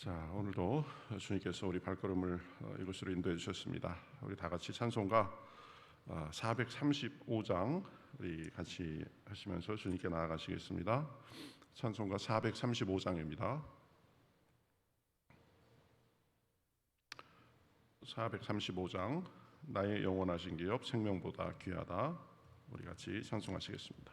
자 오늘도 주님께서 우리 발걸음을 어, 이곳으로 인도해 주셨습니다. 우리 다 같이 찬송가 어, 435장 우리 같이 하시면서 주님께 나아가시겠습니다. 찬송가 435장입니다. 435장 나의 영원하신 기업 생명보다 귀하다 우리 같이 찬송하시겠습니다.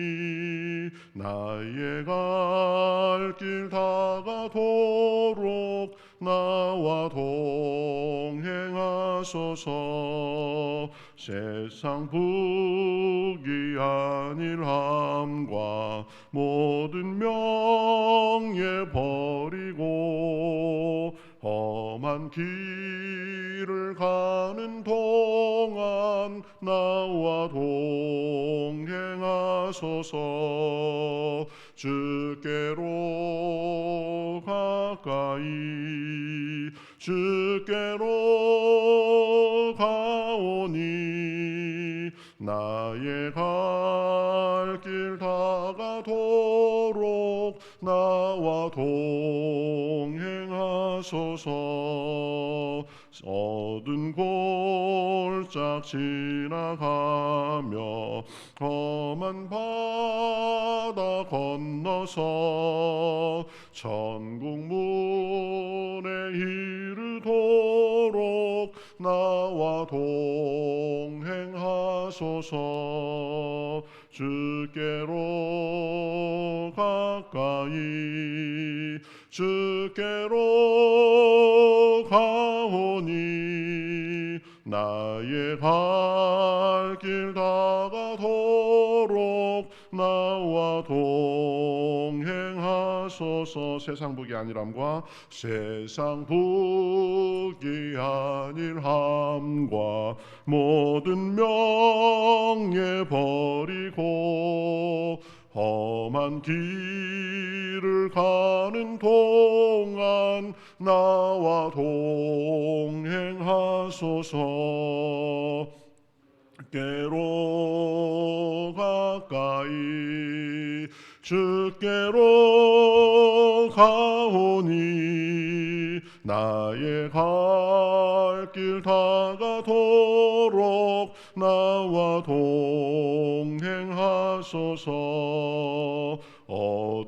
나의 갈 길 다가도록 나와 동행하소서. 세상 부귀 안일함과 모든 명예 버리고 험한 길을 가는 동안 나와 동행 하소서. 주께로 가까이 주께로 가오니 나의 갈 길 다가도록 나와 동행 하소서. 어두운 골짝 지나가며 험한 바다 건너서 천국 문에 이르도록 나와 동행하소서. 주께로 가까이 주께로 가오니 나의 갈 길 다가도록 나와 동행하소서. 세상 북이 아니람과 세상 북이 아니함과 모든 명예 버리고 험한 길 을 가는 동안 나와 동행하소서. 주께로 가까이 주께로 가오니 나의 갈 길 다가도록 나와 동행하소서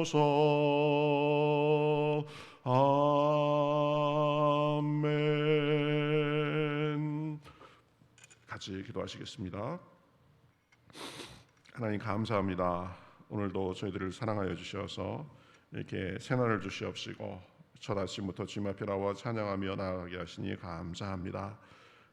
동행하소서 아멘 같이 기도하시겠습니다 하나님 감사합니다 오늘도 저희들을 사랑하여 주셔서 이렇게 새날을 주시옵시고 첫 아침부터 주님 앞에 나와 찬양하며 나아가게 하시니 감사합니다.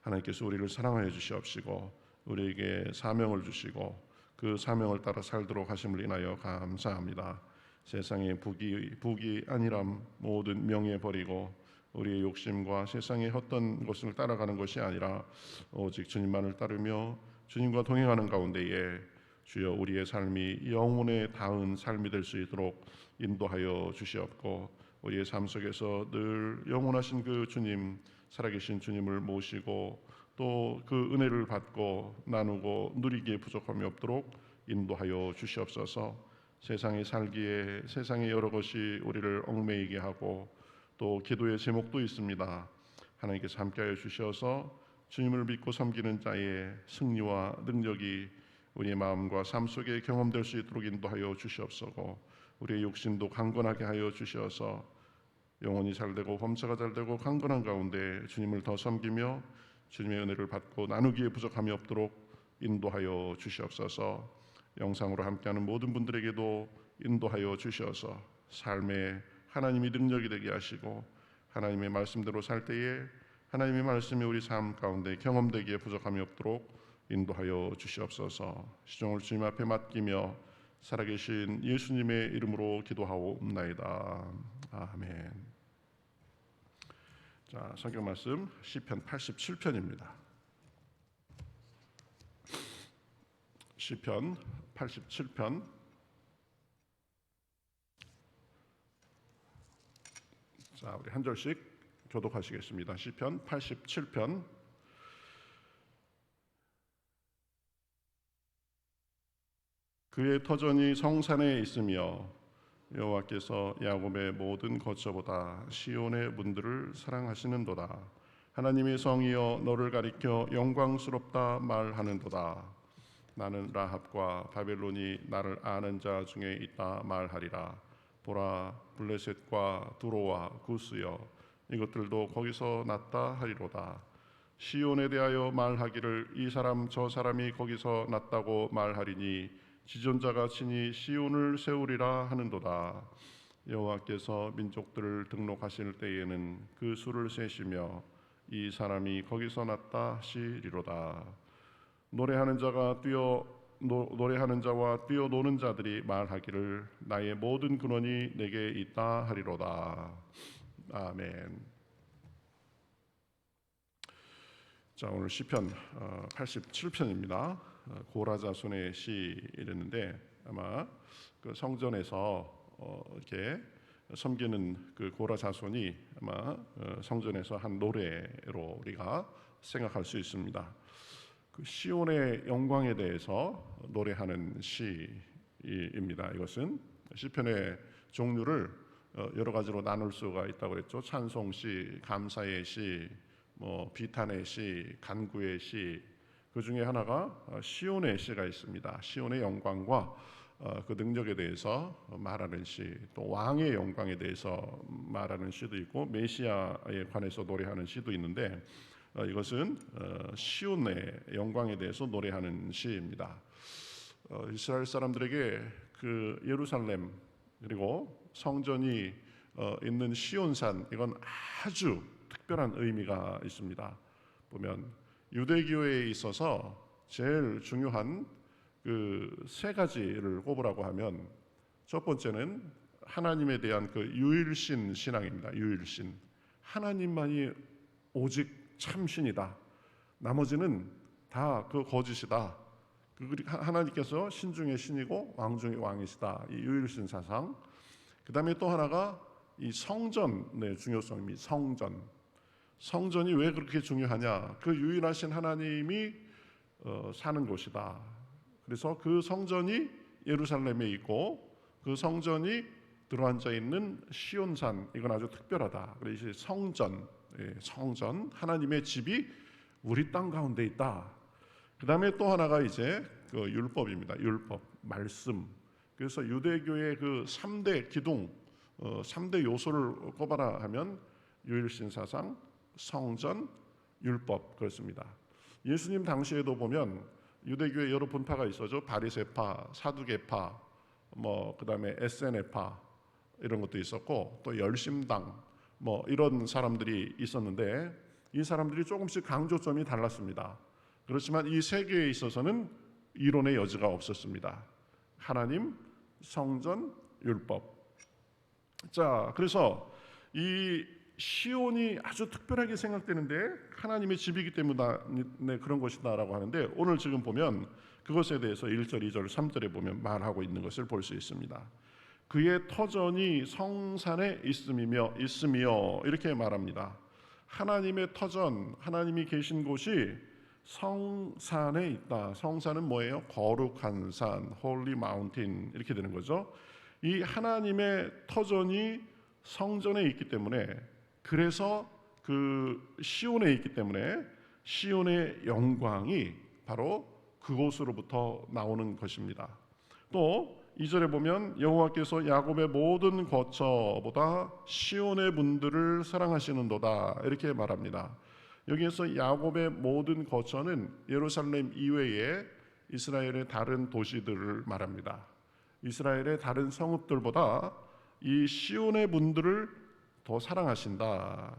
하나님께서 우리를 사랑하여 주시옵시고 우리에게 사명을 주시고 그 사명을 따라 살도록 하심을 인하여 감사합니다. 세상의 북이 북이 아니람 모든 명예 버리고 우리의 욕심과 세상의 헛던 것을 따라가는 것이 아니라 오직 주님만을 따르며 주님과 동행하는 가운데에 주여 우리의 삶이 영혼에 닿은 삶이 될 수 있도록 인도하여 주시옵고 우리의 삶 속에서 늘 영원하신 그 주님 살아계신 주님을 모시고 또 그 은혜를 받고 나누고 누리기에 부족함이 없도록 인도하여 주시옵소서. 세상에 살기에 세상의 여러 것이 우리를 얽매이게 하고 또 기도의 제목도 있습니다. 하나님께서 함께하여 주셔서 주님을 믿고 섬기는 자의 승리와 능력이 우리의 마음과 삶 속에 경험될 수 있도록 인도하여 주시옵소고 우리의 육신도 강건하게 하여 주시어서 영혼이 잘되고 범사가 잘되고 강건한 가운데 주님을 더 섬기며 주님의 은혜를 받고 나누기에 부족함이 없도록 인도하여 주시옵소서 영상으로 함께하는 모든 분들에게도 인도하여 주시어서 삶에 하나님이 능력이 되게 하시고 하나님의 말씀대로 살 때에 하나님의 말씀이 우리 삶 가운데 경험되기에 부족함이 없도록 인도하여 주시옵소서. 시종을 주님 앞에 맡기며 살아계신 예수님의 이름으로 기도하옵나이다. 아멘. 자 성경 말씀 시편 87편입니다. 시편 87편 자 우리 한 절씩 교독하시겠습니다. 시편 87편 그의 터전이 성산에 있으며 여호와께서 야곱의 모든 거처보다 시온의 문들을 사랑하시는도다. 하나님의 성이여 너를 가리켜 영광스럽다 말하는도다. 나는 라합과 바벨론이 나를 아는 자 중에 있다 말하리라. 보라 블레셋과 두로와 구스여 이것들도 거기서 났다 하리로다. 시온에 대하여 말하기를 이 사람 저 사람이 거기서 났다고 말하리니 지존자가 친히 시온을 세우리라 하는도다. 여호와께서 민족들을 등록하실 때에는 그 수를 세시며 이 사람이 거기서 났다 하시리로다. 노래하는 자가 뛰어 노, 노래하는 자와 뛰어 노는 자들이 말하기를 나의 모든 근원이 내게 있다 하리로다. 아멘. 자 오늘 시편 87편입니다. 고라 자손의 시 이랬는데 아마 그 성전에서 어, 이렇게 섬기는 그 고라 자손이 아마 어, 성전에서 한 노래로 우리가 생각할 수 있습니다. 그 시온의 영광에 대해서 노래하는 시입니다. 이것은 시편의 종류를 어, 여러 가지로 나눌 수가 있다고 그랬죠. 찬송 시, 감사의 시, 뭐 비탄의 시, 간구의 시. 그 중에 하나가 시온의 시가 있습니다. 시온의 영광과 어, 그 능력에 대해서 말하는 시, 또 왕의 영광에 대해서 말하는 시도 있고 메시아에 관해서 노래하는 시도 있는데 어, 이것은 시온의 영광에 대해서 노래하는 시입니다. 이스라엘 사람들에게 그 예루살렘 그리고 성전이 있는 시온산 이건 아주 특별한 의미가 있습니다. 보면 유대교에 있어서 제일 중요한 그 세 가지를 꼽으라고 하면 첫 번째는 하나님에 대한 그 유일신 신앙입니다. 유일신 하나님만이 오직 참신이다. 나머지는 다 그 거짓이다. 그 하나님께서 신중의 신이고 왕중의 왕이시다. 이 유일신 사상. 그 다음에 또 하나가 이 성전의 중요성입니다. 성전. 성전이 왜 그렇게 중요하냐? 그 유일하신 하나님이 어, 사는 곳이다. 그래서 그 성전이 예루살렘에 있고 그 성전이 들어앉아 있는 시온산 이건 아주 특별하다. 그래서 성전, 예, 성전 하나님의 집이 우리 땅 가운데 있다. 그 다음에 또 하나가 이제 그 율법입니다. 율법, 말씀. 그래서 유대교의 그 3대 기둥, 어, 3대 요소를 꼽아라 하면 유일신 사상, 성전, 율법 그렇습니다. 예수님 당시에도 보면 유대교의 여러 분파가 있어죠. 바리새파, 사두개파, 뭐 그다음에 에세네파 이런 것도 있었고 또 열심당 뭐 이런 사람들이 있었는데 이 사람들이 조금씩 강조점이 달랐습니다. 그렇지만 이세 개에 있어서는 이론의 여지가 없었습니다. 하나님, 성전, 율법. 자, 그래서 이 시온이 아주 특별하게 생각되는데 하나님의 집이기 때문에 그런 것이다라고 하는데 오늘 지금 보면 그것에 대해서 1절, 2절, 3절에 보면 말하고 있는 것을 볼 수 있습니다. 그의 터전이 성산에 있음이며 있으며 이렇게 말합니다. 하나님의 터전, 하나님이 계신 곳이 성산에 있다. 성산은 뭐예요? 거룩한 산, 홀리 마운틴 이렇게 되는 거죠. 이 하나님의 터전이 성전에 있기 때문에 그래서 그 시온에 있기 때문에 시온의 영광이 바로 그곳으로부터 나오는 것입니다. 또 2절에 보면 여호와께서 야곱의 모든 거처보다 시온의 분들을 사랑하시는도다 이렇게 말합니다. 여기에서 야곱의 모든 거처는 예루살렘 이외에 이스라엘의 다른 도시들을 말합니다. 이스라엘의 다른 성읍들보다 이 시온의 분들을 더 사랑하신다.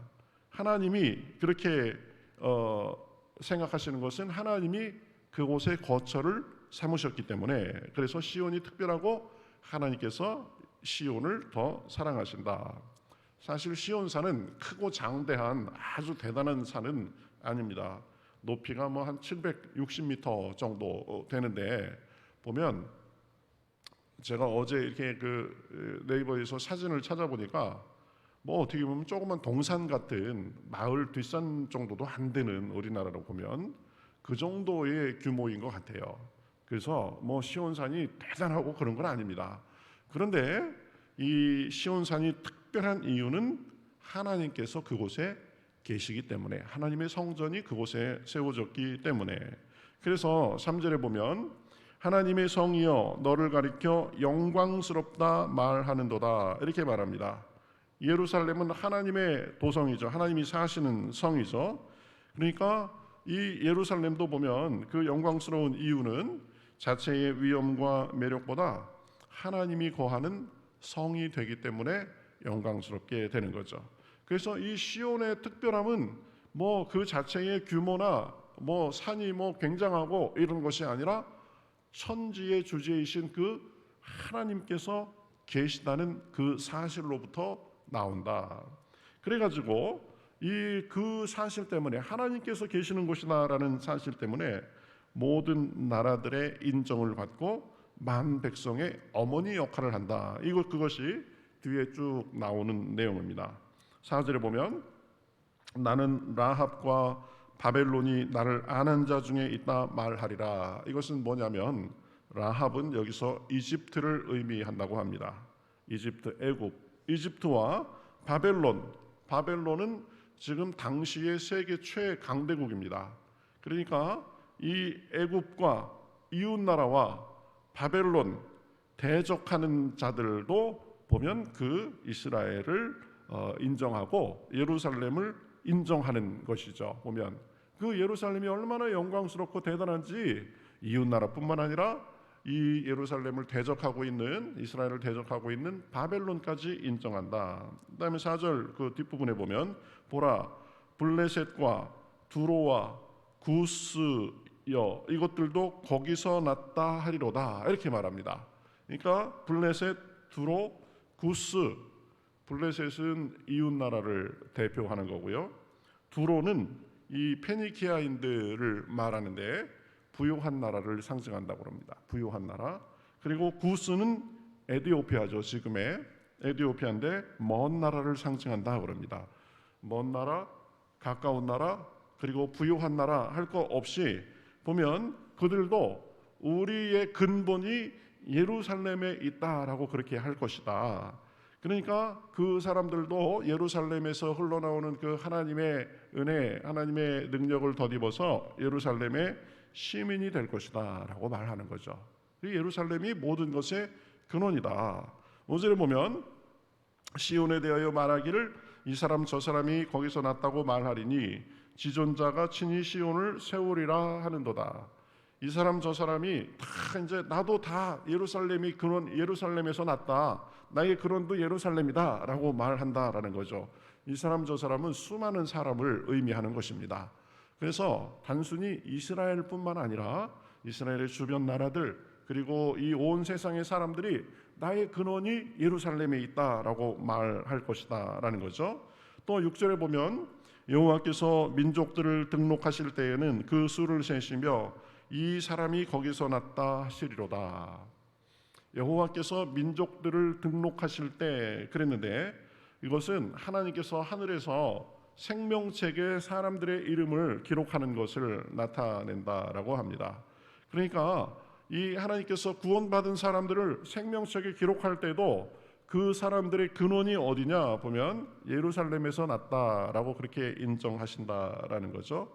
하나님이 그렇게 어, 생각하시는 것은 하나님이 그곳의 거처를 삼으셨기 때문에 그래서 시온이 특별하고 하나님께서 시온을 더 사랑하신다. 사실 시온산은 크고 장대한 아주 대단한 산은 아닙니다. 높이가 뭐 한 760m 정도 되는데 보면 제가 어제 이렇게 그 네이버에서 사진을 찾아보니까 뭐 어떻게 보면 조그만 동산 같은 마을 뒷산 정도도 안 되는 우리나라로 보면 그 정도의 규모인 것 같아요. 그래서 뭐 시온산이 대단하고 그런 건 아닙니다. 그런데 이 시온산이 특별한 이유는 하나님께서 그곳에 계시기 때문에 하나님의 성전이 그곳에 세워졌기 때문에 그래서 3절에 보면 하나님의 성이여 너를 가리켜 영광스럽다 말하는도다 이렇게 말합니다. 예루살렘은 하나님의 도성이죠. 하나님이 사시는 성이죠. 그러니까 이 예루살렘도 보면 그 영광스러운 이유는 자체의 위엄과 매력보다 하나님이 거하는 성이 되기 때문에 영광스럽게 되는 거죠. 그래서 이 시온의 특별함은 뭐 그 자체의 규모나 뭐 산이 뭐 굉장하고 이런 것이 아니라 천지의 주제이신 그 하나님께서 계시다는 그 사실로부터 나온다. 그래가지고 이 그 사실 때문에 하나님께서 계시는 곳이다라는 사실 때문에 모든 나라들의 인정을 받고 만 백성의 어머니 역할을 한다. 이것 그것이 뒤에 쭉 나오는 내용입니다. 4절에 보면 나는 라합과 바벨론이 나를 아는 자 중에 있다 말하리라. 이것은 뭐냐면 라합은 여기서 이집트를 의미한다고 합니다. 이집트, 애굽, 이집트와 바벨론, 바벨론은 지금 당시의 세계 최강대국입니다. 그러니까 이 애굽과 이웃 나라와 바벨론 대적하는 자들도 보면 그 이스라엘을 어, 인정하고 예루살렘을 인정하는 것이죠. 보면 그 예루살렘이 얼마나 영광스럽고 대단한지 이웃 나라뿐만 아니라 이 예루살렘을 대적하고 있는 이스라엘을 대적하고 있는 바벨론까지 인정한다. 그다음에 4절 그 뒷부분에 보면 보라 블레셋과 두로와 구스 여 이것들도 거기서 났다 하리로다 이렇게 말합니다. 그러니까 블레셋, 두로, 구스 블레셋은 이웃 나라를 대표하는 거고요. 두로는 이 페니키아인들을 말하는데 부유한 나라를 상징한다고 합니다. 부유한 나라. 그리고 구스는 에디오피아죠. 지금의 에디오피아인데 먼 나라를 상징한다 그럽니다. 먼 나라, 가까운 나라, 그리고 부유한 나라 할 거 없이 보면 그들도 우리의 근본이 예루살렘에 있다라고 그렇게 할 것이다. 그러니까 그 사람들도 예루살렘에서 흘러나오는 그 하나님의 은혜, 하나님의 능력을 덧입어서 예루살렘의 시민이 될 것이다라고 말하는 거죠. 예루살렘이 모든 것의 근원이다. 오절에 보면 시온에 대하여 말하기를 이 사람 저 사람이 거기서 났다고 말하리니 지존자가 친히 시온을 세우리라 하는도다. 이 사람 저 사람이 다 이제 나도 다 예루살렘이 근원 예루살렘에서 났다. 나의 근원도 예루살렘이다라고 말한다라는 거죠. 이 사람 저 사람은 수많은 사람을 의미하는 것입니다. 그래서 단순히 이스라엘뿐만 아니라 이스라엘의 주변 나라들 그리고 이 온 세상의 사람들이 나의 근원이 예루살렘에 있다라고 말할 것이다라는 거죠. 또 6절에 보면 여호와께서 민족들을 등록하실 때에는 그 수를 세시며 이 사람이 거기서 났다 하시리로다. 여호와께서 민족들을 등록하실 때 그랬는데 이것은 하나님께서 하늘에서 생명책에 사람들의 이름을 기록하는 것을 나타낸다라고 합니다. 그러니까 이 하나님께서 구원받은 사람들을 생명책에 기록할 때도 그 사람들의 근원이 어디냐 보면 예루살렘에서 났다라고 그렇게 인정하신다라는 거죠.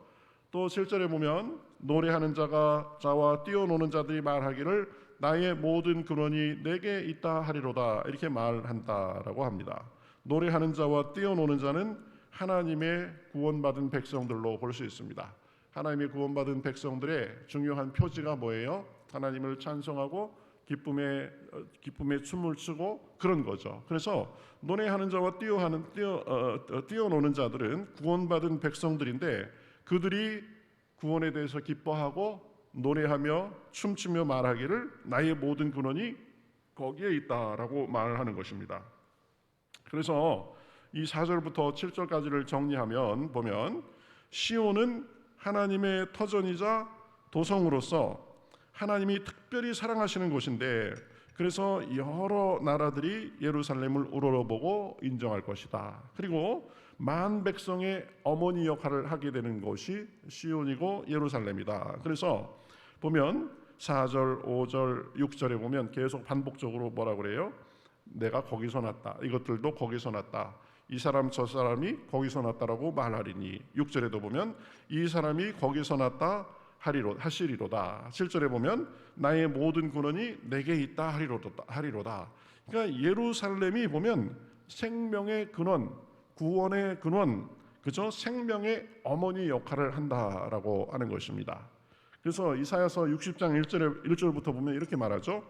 또 7절에 보면 노래하는 자가 자와 뛰어노는 자들이 말하기를 나의 모든 근원이 내게 있다 하리로다 이렇게 말한다라고 합니다. 노래하는 자와 뛰어노는 자는 하나님의 구원받은 백성들로 볼 수 있습니다. 하나님의 구원받은 백성들의 중요한 표지가 뭐예요? 하나님을 찬송하고 기쁨의 어, 기쁨의 춤을 추고 그런 거죠. 그래서 노래하는 자와 뛰어하는 뛰어 어, 어, 뛰어노는 자들은 구원받은 백성들인데 그들이 구원에 대해서 기뻐하고 노래하며 춤추며 말하기를 나의 모든 근원이 거기에 있다라고 말하는 것입니다. 그래서 이 4절부터 7절까지를 정리하면 보면 시온은 하나님의 터전이자 도성으로서 하나님이 특별히 사랑하시는 곳인데 그래서 여러 나라들이 예루살렘을 우러러보고 인정할 것이다. 그리고 만 백성의 어머니 역할을 하게 되는 곳이 시온이고 예루살렘이다. 그래서 보면 4절, 5절, 6절에 보면 계속 반복적으로 뭐라 그래요? 내가 거기서 났다. 이것들도 거기서 났다. 이 사람 저 사람이 거기서 났다라고 말하리니 6절에도 보면 이 사람이 거기서 났다 하리로 하시리로다. 7절에 보면 나의 모든 근원이 내게 있다 하리로다 하리로다. 그러니까 예루살렘이 보면 생명의 근원, 구원의 근원, 그죠? 생명의 어머니 역할을 한다라고 하는 것입니다. 그래서 이사야서 60장 1절에 1절부터 보면 이렇게 말하죠.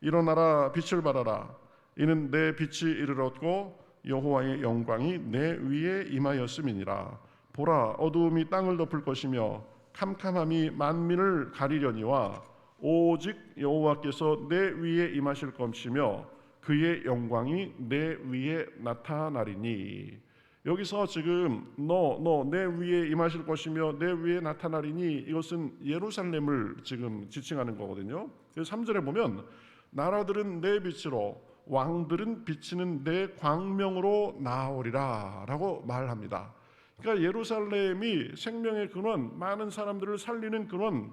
일어나라 빛을 발하라 이는 내 빛이 이르렀고 여호와의 영광이 내 위에 임하였음이니라 보라 어두움이 땅을 덮을 것이며 캄캄함이 만민을 가리려니와 오직 여호와께서 내 위에 임하실 것이며 그의 영광이 내 위에 나타나리니 여기서 지금 너 너 내 위에 임하실 것이며 내 위에 나타나리니 이것은 예루살렘을 지금 지칭하는 거거든요. 그래서 3절에 보면 나라들은 내 빛으로 왕들은 비치는 내 광명으로 나오리라라고 말합니다. 그러니까 예루살렘이 생명의 근원, 많은 사람들을 살리는 근원,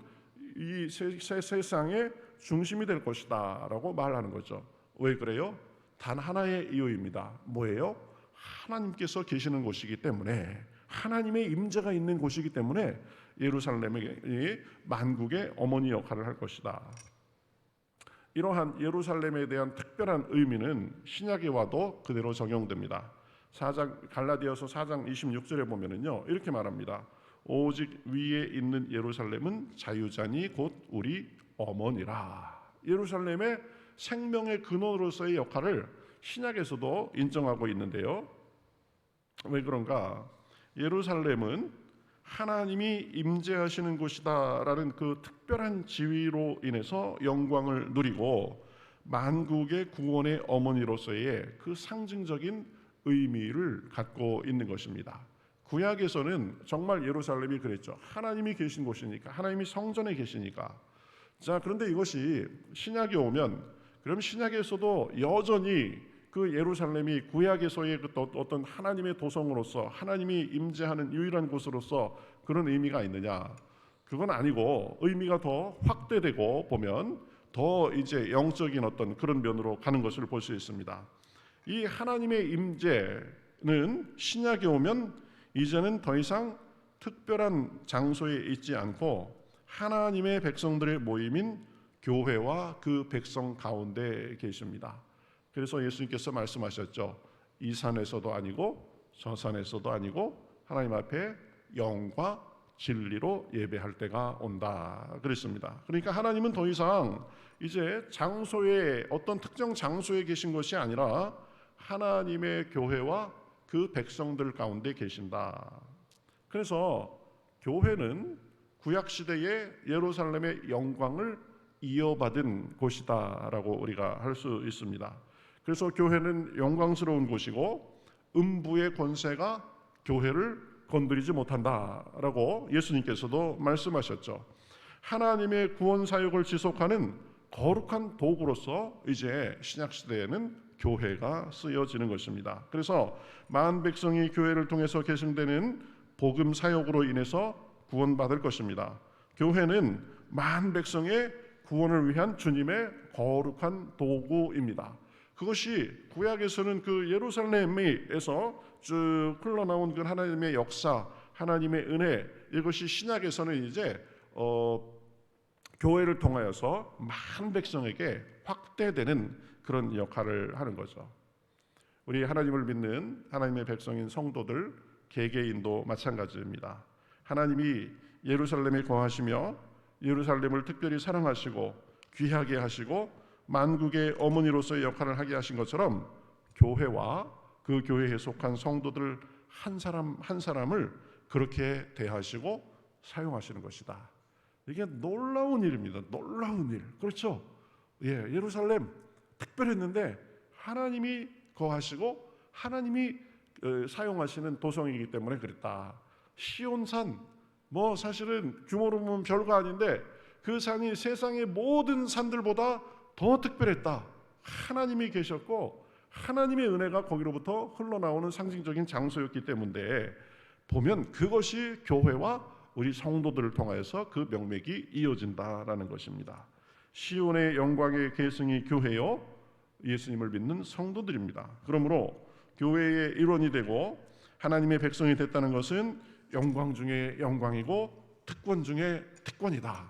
이 세, 세, 세상의 중심이 될 것이다라고 말하는 거죠. 왜 그래요? 단 하나의 이유입니다. 뭐예요? 하나님께서 계시는 곳이기 때문에 하나님의 임재가 있는 곳이기 때문에 예루살렘이 만국의 어머니 역할을 할 것이다. 이러한 예루살렘에 대한 특별한 의미는 신약에 와도 그대로 적용됩니다. 4장 갈라디아서 4장 26절에 보면은요. 이렇게 말합니다. 오직 위에 있는 예루살렘은 자유자니 곧 우리 어머니라. 예루살렘의 생명의 근원으로서의 역할을 신약에서도 인정하고 있는데요. 왜 그런가? 예루살렘은 하나님이 임재하시는 곳이다라는 그 특별한 지위로 인해서 영광을 누리고 만국의 구원의 어머니로서의 그 상징적인 의미를 갖고 있는 것입니다. 구약에서는 정말 예루살렘이 그랬죠. 하나님이 계신 곳이니까, 하나님이 성전에 계시니까. 자, 그런데 이것이 신약에 오면, 그럼 신약에서도 여전히 그 예루살렘이 구약에서의 그 어떤 하나님의 도성으로서 하나님이 임재하는 유일한 곳으로서 그런 의미가 있느냐? 그건 아니고 의미가 더 확대되고 보면 더 이제 영적인 어떤 그런 면으로 가는 것을 볼 수 있습니다. 이 하나님의 임재는 신약에 오면 이제는 더 이상 특별한 장소에 있지 않고 하나님의 백성들의 모임인 교회와 그 백성 가운데 계십니다. 그래서 예수님께서 말씀하셨죠. 이 산에서도 아니고 저 산에서도 아니고 하나님 앞에 영과 진리로 예배할 때가 온다 그랬습니다. 그러니까 하나님은 더 이상 이제 장소에 어떤 특정 장소에 계신 것이 아니라 하나님의 교회와 그 백성들 가운데 계신다. 그래서 교회는 구약 시대의 예루살렘의 영광을 이어받은 곳이다라고 우리가 할 수 있습니다. 그래서 교회는 영광스러운 곳이고 음부의 권세가 교회를 건드리지 못한다라고 예수님께서도 말씀하셨죠. 하나님의 구원 사역을 지속하는 거룩한 도구로서 이제 신약 시대에는 교회가 쓰여지는 것입니다. 그래서 만 백성이 교회를 통해서 개심되는 복음 사역으로 인해서 구원받을 것입니다. 교회는 만 백성의 구원을 위한 주님의 거룩한 도구입니다. 그것이 구약에서는 그 예루살렘에서 쭉 흘러나온 그 하나님의 역사, 하나님의 은혜, 이것이 신약에서는 이제 어, 교회를 통하여서 많은 백성에게 확대되는 그런 역할을 하는 거죠. 우리 하나님을 믿는 하나님의 백성인 성도들 개개인도 마찬가지입니다. 하나님이 예루살렘에 거하시며 예루살렘을 특별히 사랑하시고 귀하게 하시고 만국의 어머니로서의 역할을 하게 하신 것처럼 교회와 그 교회에 속한 성도들 한 사람 한 사람을 그렇게 대하시고 사용하시는 것이다. 이게 놀라운 일입니다. 놀라운 일. 그렇죠? 예, 예루살렘 특별했는데 하나님이 거하시고 하나님이 어, 사용하시는 도성이기 때문에 그랬다. 시온산 뭐 사실은 규모로 보면 별거 아닌데 그 산이 세상의 모든 산들보다 더 특별했다. 하나님이 계셨고 하나님의 은혜가 거기로부터 흘러나오는 상징적인 장소였기 때문에 보면 그것이 교회와 우리 성도들을 통하여서 그 명맥이 이어진다라는 것입니다. 시온의 영광의 계승이 교회요 예수님을 믿는 성도들입니다. 그러므로 교회의 일원이 되고 하나님의 백성이 됐다는 것은 영광 중에 영광이고 특권 중에 특권이다.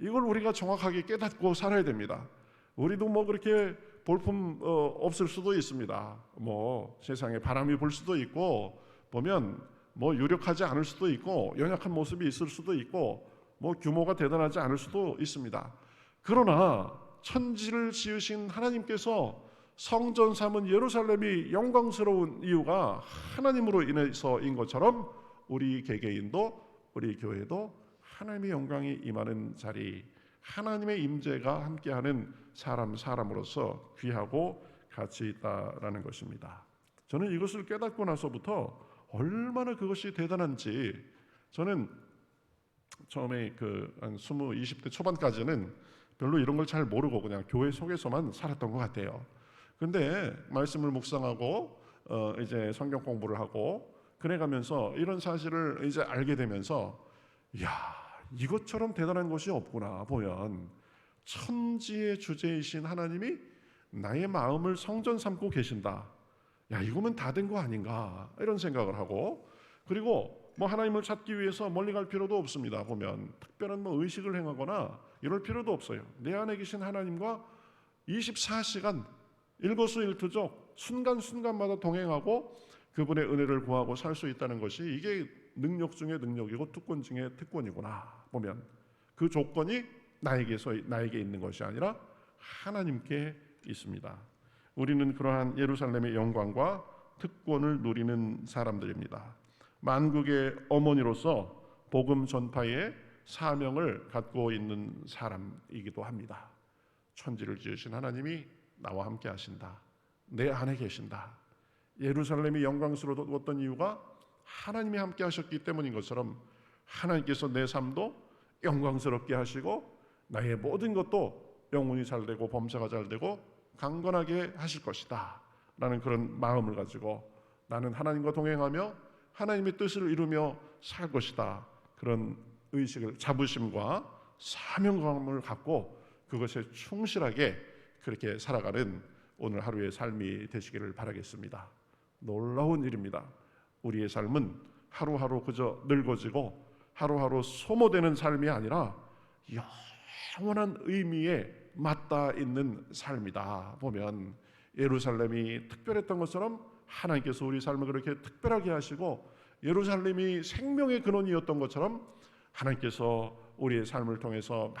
이걸 우리가 정확하게 깨닫고 살아야 됩니다. 우리도 뭐 그렇게 볼품 어, 없을 수도 있습니다. 뭐 세상에 바람이 불 수도 있고 보면 뭐 유력하지 않을 수도 있고 연약한 모습이 있을 수도 있고 뭐 규모가 대단하지 않을 수도 있습니다. 그러나 천지를 지으신 하나님께서 성전 삼은 예루살렘이 영광스러운 이유가 하나님으로 인해서인 것처럼 우리 개개인도 우리 교회도 하나님의 영광이 임하는 자리, 하나님의 임재가 함께하는 사람 사람으로서 귀하고 가치 있다라는 것입니다. 저는 이것을 깨닫고 나서부터 얼마나 그것이 대단한지 저는 처음에 그한 20, 20대 초반까지는 별로 이런 걸 잘 모르고 그냥 교회 속에서만 살았던 것 같아요. 근데 말씀을 묵상하고 어 이제 성경 공부를 하고 그래가면서 이런 사실을 이제 알게 되면서 야 이것처럼 대단한 것이 없구나 보면 천지의 주제이신 하나님이 나의 마음을 성전 삼고 계신다. 야 이거면 다 된 거 아닌가 이런 생각을 하고 그리고 뭐 하나님을 찾기 위해서 멀리 갈 필요도 없습니다. 보면 특별한 뭐 의식을 행하거나 이럴 필요도 없어요. 내 안에 계신 하나님과 24시간 일거수일투족 순간순간마다 동행하고 그분의 은혜를 구하고 살 수 있다는 것이 이게 능력 중의 능력이고 특권 중의 특권이구나 보면 그 조건이 나에게서 나에게 있는 것이 아니라 하나님께 있습니다. 우리는 그러한 예루살렘의 영광과 특권을 누리는 사람들입니다. 만국의 어머니로서 복음 전파의 사명을 갖고 있는 사람이기도 합니다. 천지를 지으신 하나님이 나와 함께 하신다. 내 안에 계신다. 예루살렘이 영광스러웠던 이유가 하나님이 함께 하셨기 때문인 것처럼 하나님께서 내 삶도 영광스럽게 하시고 나의 모든 것도 영혼이 잘 되고 범사가 잘 되고 강건하게 하실 것이다. 라는 그런 마음을 가지고 나는 하나님과 동행하며 하나님의 뜻을 이루며 살 것이다. 그런 의식을 자부심과 사명감을 갖고 그것에 충실하게 그렇게 살아가는 오늘 하루의 삶이 되시기를 바라겠습니다. 놀라운 일입니다. 우리의 삶은 하루하루 그저 늙어지고 하루하루 소모되는 삶이 아니라 영원한 의미에 맞닿아 있는 삶이다. 보면 예루살렘이 특별했던 것처럼 하나님께서 우리 삶을 그렇게 특별하게 하시고 예루살렘이 생명의 근원이었던 것처럼 하나님께서 우리의 삶을 통해서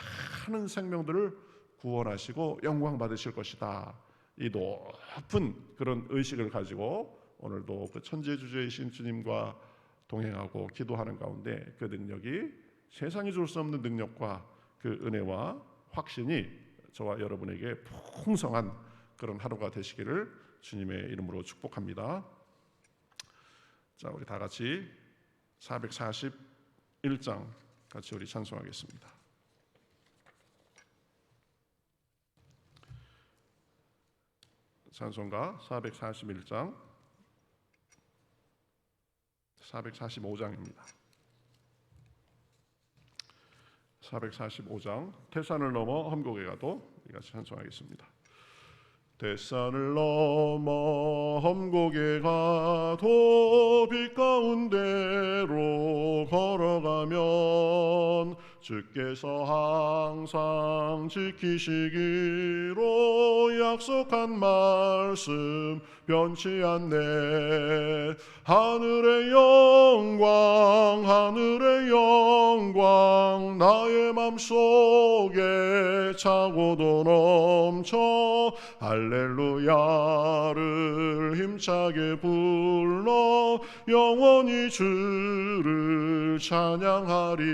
많은 생명들을 구원하시고 영광 받으실 것이다. 이 높은 그런 의식을 가지고 오늘도 그 천지의 주제이신 주님과 동행하고 기도하는 가운데 그 능력이 세상이 줄 수 없는 능력과 그 은혜와 확신이 저와 여러분에게 풍성한 그런 하루가 되시기를 주님의 이름으로 축복합니다. 자, 우리 다 같이 441장 같이 우리 찬송하겠습니다. 찬송가 441장 445장입니다. 445장 태산을 넘어 험곡에 가도 우리가 찬송하겠습니다. 대산을 넘어 험곡에 가도 빛 가운데로 걸어가면 주께서 항상 지키시기로 약속한 말씀 변치 않네. 하늘의 영광 하늘의 영광 나의 맘속에 차고도 넘쳐 할렐루야를 힘차게 불러 영원히 주를 찬양하리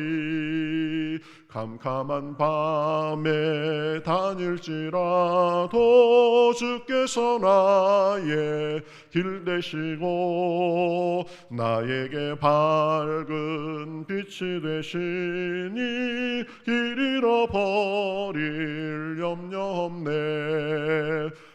캄캄한 밤에 다닐지라도 주께서 나의 길 되시고 나에게 밝은 빛이 되시니 길 잃어버릴 염려 없네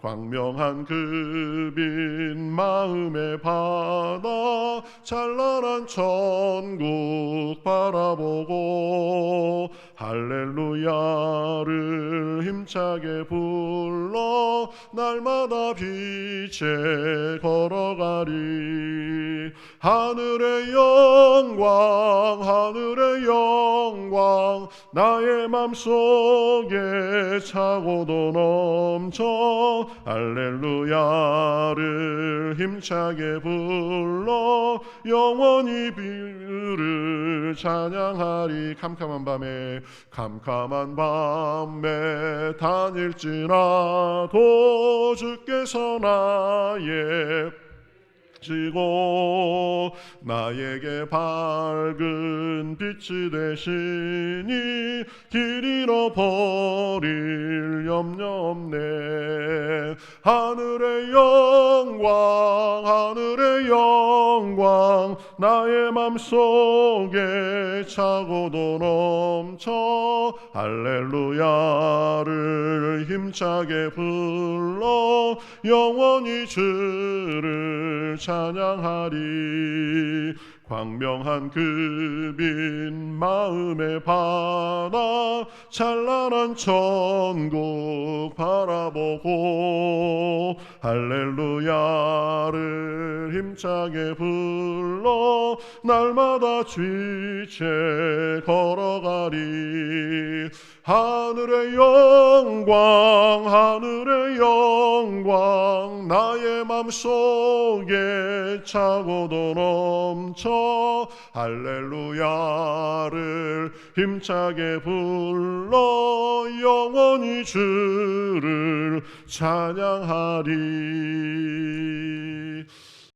광명한 그빛 마음에 받아 찬란한 천국 바라보고 할렐루야를 힘차게 불러 날마다 빛에 걸어가리. 하늘의 영광 하늘의 영광 나의 맘속에 차고도 넘쳐 할렐루야를 힘차게 불러 영원히 비를 찬양하리. 캄캄한 밤에 캄캄한 밤에 다닐지라도 주께서 나의 지고 나에게 밝은 빛이 되시니 길 잃어버릴 염려 없네. 하늘의 영광 하늘의 영광 나의 맘속에 차고도 넘쳐 할렐루야를 힘차게 불러 영원히 주를 찬양하리. 광명한 그빛 마음에 받아 찬란한 천국 바라보고 할렐루야를 힘차게 불러 날마다 주체 걸어가리. 하늘의 영광 하늘의 영광 나의 맘속에 차고도 넘쳐 할렐루야를 힘차게 불러 영원히 주를 찬양하리 Amen.